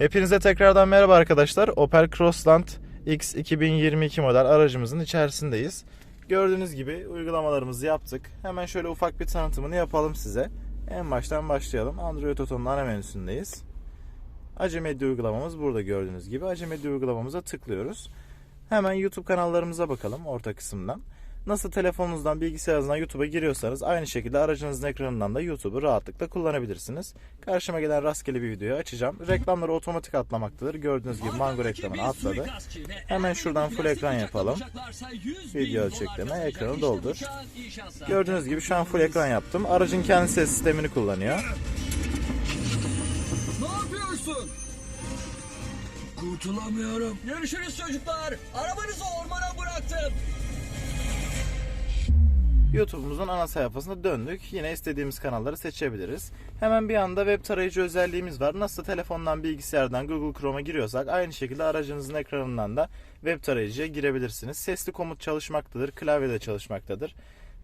Hepinize tekrardan merhaba arkadaşlar. Opel Crossland X 2022 model aracımızın içerisindeyiz. Gördüğünüz gibi uygulamalarımızı yaptık. Hemen şöyle ufak bir tanıtımını yapalım size. En baştan başlayalım. Android Auto'nun ana menüsündeyiz. Acı uygulamamız burada gördüğünüz gibi. Acı uygulamamıza tıklıyoruz. Hemen YouTube kanallarımıza bakalım orta kısımdan. Nasıl telefonunuzdan, bilgisayarınızdan YouTube'a giriyorsanız aynı şekilde aracınızın ekranından da YouTube'u rahatlıkla kullanabilirsiniz. Karşıma gelen rastgele bir videoyu açacağım. Reklamları otomatik atlamaktadır. Gördüğünüz gibi Mango reklamını atladı. Hemen şuradan full ekran yapalım. Video ölçekleme, ekranı doldur. Gördüğünüz gibi şu an full ekran yaptım. Aracın kendi ses sistemini kullanıyor. Ne yapıyorsun? Kurtulamıyorum. Görüşürüz çocuklar. Arabanızı ormana bıraktım. YouTube'umuzun ana sayfasına döndük. Yine istediğimiz kanalları seçebiliriz. Hemen bir anda web tarayıcı özelliğimiz var. Nasıl telefondan, bilgisayardan Google Chrome'a giriyorsak aynı şekilde aracınızın ekranından da web tarayıcıya girebilirsiniz. Sesli komut çalışmaktadır, klavyede çalışmaktadır.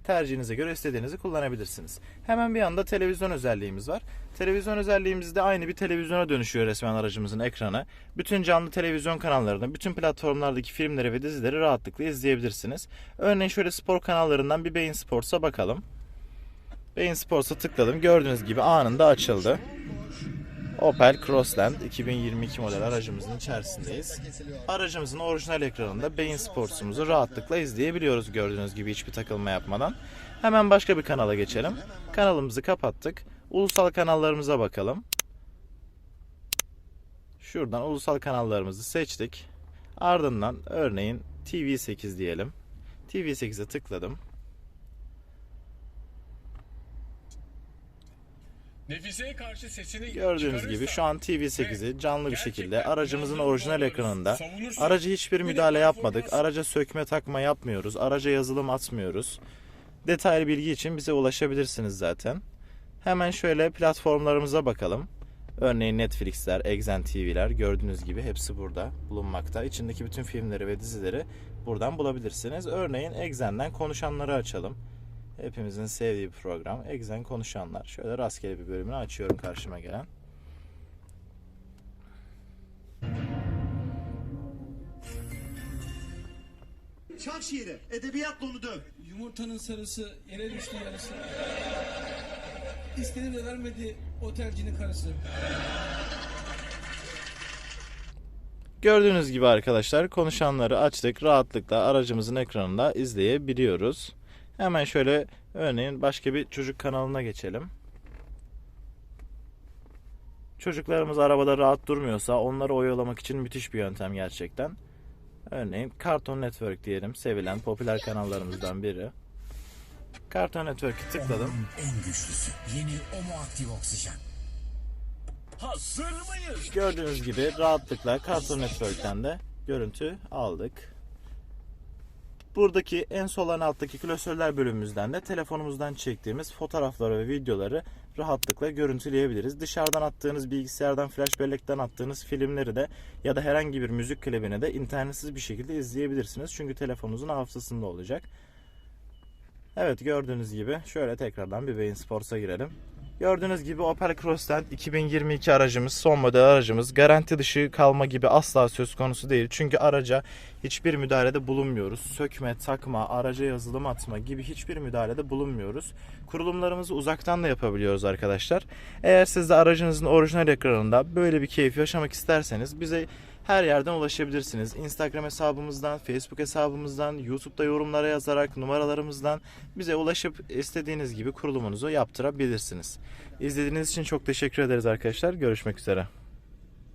Tercihinize göre istediğinizi kullanabilirsiniz. Hemen bir anda televizyon özelliğimiz var. Televizyon özelliğimizde aynı bir televizyona dönüşüyor resmen aracımızın ekranı. Bütün canlı televizyon kanallarını, bütün platformlardaki filmleri ve dizileri rahatlıkla izleyebilirsiniz. Örneğin şöyle spor kanallarından bir Bein Sports'a bakalım. Bein Sports'a tıkladım. Gördüğünüz gibi anında açıldı. Opel Crossland 2022 model aracımızın içerisindeyiz. Aracımızın orijinal ekranında Bein Sports'umuzu rahatlıkla izleyebiliyoruz gördüğünüz gibi hiçbir takılma yapmadan. Hemen başka bir kanala geçelim. Kanalımızı kapattık. Ulusal kanallarımıza bakalım. Şuradan ulusal kanallarımızı seçtik. Ardından örneğin TV8 diyelim. TV8'e tıkladım. Gördüğünüz gibi şu an TV8'i canlı bir şekilde aracımızın orijinal ekranında aracı hiçbir müdahale yapmadık. Araca sökme takma yapmıyoruz. Araca yazılım atmıyoruz. Detaylı bilgi için bize ulaşabilirsiniz zaten. Hemen şöyle platformlarımıza bakalım. Örneğin Netflix'ler, Exen TV'ler gördüğünüz gibi hepsi burada bulunmakta. İçindeki bütün filmleri ve dizileri buradan bulabilirsiniz. Örneğin Exen'den konuşanları açalım. Hepimizin sevdiği bir program. Exen Konuşanlar. Şöyle rastgele bir bölümünü açıyorum karşıma gelen. Çak şiiri, edebiyatla onu döv. Yumurtanın sarısı yere düştü yarısı. İstedi de vermedi otelcinin karısı. Gördüğünüz gibi arkadaşlar konuşanları açtık. Rahatlıkla aracımızın ekranında izleyebiliyoruz. Hemen şöyle örneğin başka bir çocuk kanalına geçelim. Çocuklarımız arabada rahat durmuyorsa onları oyalamak için müthiş bir yöntem gerçekten. Örneğin Cartoon Network diyelim. Sevilen popüler kanallarımızdan biri. Cartoon Network'ü tıkladım. En güçlüsü. Yeni Omo Aktif Oksijen. Hazır mıyız? Gördüğünüz gibi rahatlıkla Cartoon Network'ten de görüntü aldık. Buradaki en sol en alttaki klasörler bölümümüzden de telefonumuzdan çektiğimiz fotoğrafları ve videoları rahatlıkla görüntüleyebiliriz. Dışarıdan attığınız bilgisayardan, flash bellekten attığınız filmleri de ya da herhangi bir müzik klibini de internetsiz bir şekilde izleyebilirsiniz. Çünkü telefonunuzun hafızasında olacak. Evet gördüğünüz gibi şöyle tekrardan bir Beyin Sports'a girelim. Gördüğünüz gibi Opel Crossland 2022 aracımız, son model aracımız. Garanti dışı kalma gibi asla söz konusu değil. Çünkü araca hiçbir müdahalede bulunmuyoruz. Sökme, takma, araca yazılım atma gibi hiçbir müdahalede bulunmuyoruz. Kurulumlarımızı uzaktan da yapabiliyoruz arkadaşlar. Eğer siz de aracınızın orijinal ekranında böyle bir keyif yaşamak isterseniz bize her yerden ulaşabilirsiniz. Instagram hesabımızdan, Facebook hesabımızdan, YouTube'da yorumlara yazarak numaralarımızdan bize ulaşıp istediğiniz gibi kurulumunuzu yaptırabilirsiniz. İzlediğiniz için çok teşekkür ederiz arkadaşlar. Görüşmek üzere.